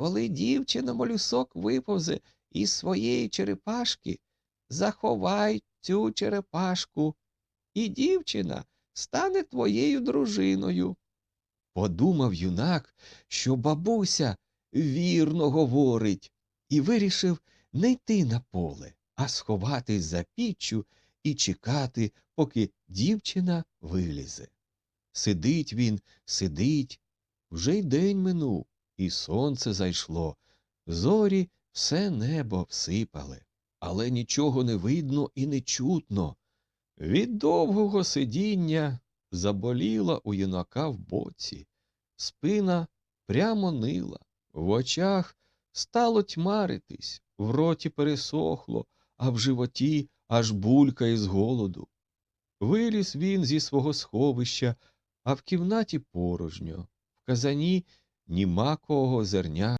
коли дівчина молюсок виповзе із своєї черепашки, заховай цю черепашку, і дівчина стане твоєю дружиною. Подумав юнак, що бабуся вірно говорить, і вирішив не йти на поле, а сховатись за піччю і чекати, поки дівчина вилізе. Сидить він, сидить, вже й день минув, і сонце зайшло, зорі все небо всипали, але нічого не видно і не чутно. Від довгого сидіння заболіла у юнака в боці, спина прямо нила, в очах стало тьмаритись, в роті пересохло, а в животі аж булькає з голоду. Виліз він зі свого сховища, а в кімнаті порожньо, в казані ні макового зерня,